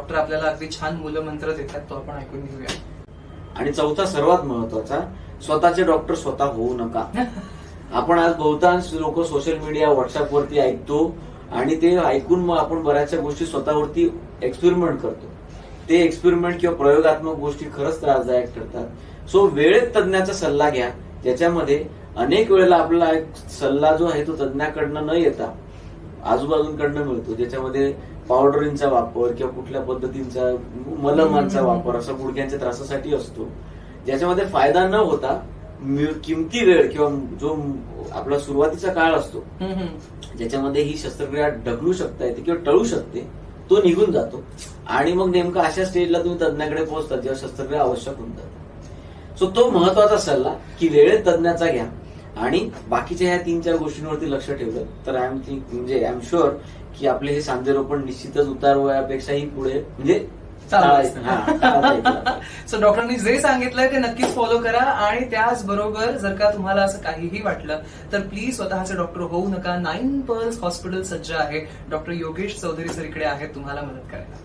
Doctor आपल्याला अगदी छान मूलमंत्र देतात तो आपण ऐकून घेऊया. आणि चौथा सर्वात महत्त्वाचा स्वतःचे डॉक्टर स्वतः होऊ नका. आपण आज बहुतांश लोक सोशल मीडिया व्हॉट्सअपवरती ऐकतो आणि ते ऐकून मग आपण बऱ्याचशा गोष्टी स्वतःवरती एक्सपेरिमेंट करतो. ते एक्सपेरिमेंट किंवा प्रयोगात्मक गोष्टी खरंच त्रासदायक ठरतात. सो वेळेत तज्ञाचा सल्ला घ्या. ज्याच्यामध्ये अनेक वेळेला आपला एक सल्ला जो आहे तो तज्ञाकडनं न येता आजूबाजूंकडनं मिळतो. ज्याच्यामध्ये पावडरींचा वापर किंवा कुठल्या पद्धतींचा मलमांचा वापर असा गुडघ्यांच्या त्रासासाठी असतो. ज्याच्यामध्ये फायदा न होता किमती वेळ किंवा जो आपला सुरुवातीचा काळ असतो. ज्याच्यामध्ये ही शस्त्रक्रिया ढकलू शकता येते किंवा टळू शकते तो निघून जातो. आणि मग नेमकं अशा स्टेजला तुम्ही तज्ञाकडे पोहोचता जेव्हा शस्त्रक्रिया आवश्यक होऊन जाते. सो तो महत्त्वाचा सल्ला की वेळेत तज्ञाचा घ्या. आणि बाकीच्या ह्या तीन चार गोष्टींवरती लक्ष ठेवलं तर आय एम थिंक म्हणजे आय एम शुअर की आपले हे सांधेरोपण निश्चितच उतार वयापेक्षाही पुढे म्हणजे. सो डॉक्टरांनी जे सांगितलंय ते नक्कीच फॉलो करा आणि त्याचबरोबर जर का तुम्हाला असं काहीही वाटलं तर प्लीज स्वतःचे डॉक्टर होऊ नका. नाईन पर्ल्स हॉस्पिटल सज्ज आहे. डॉक्टर योगेश चौधरी सर इकडे आहेत तुम्हाला मदत करायला.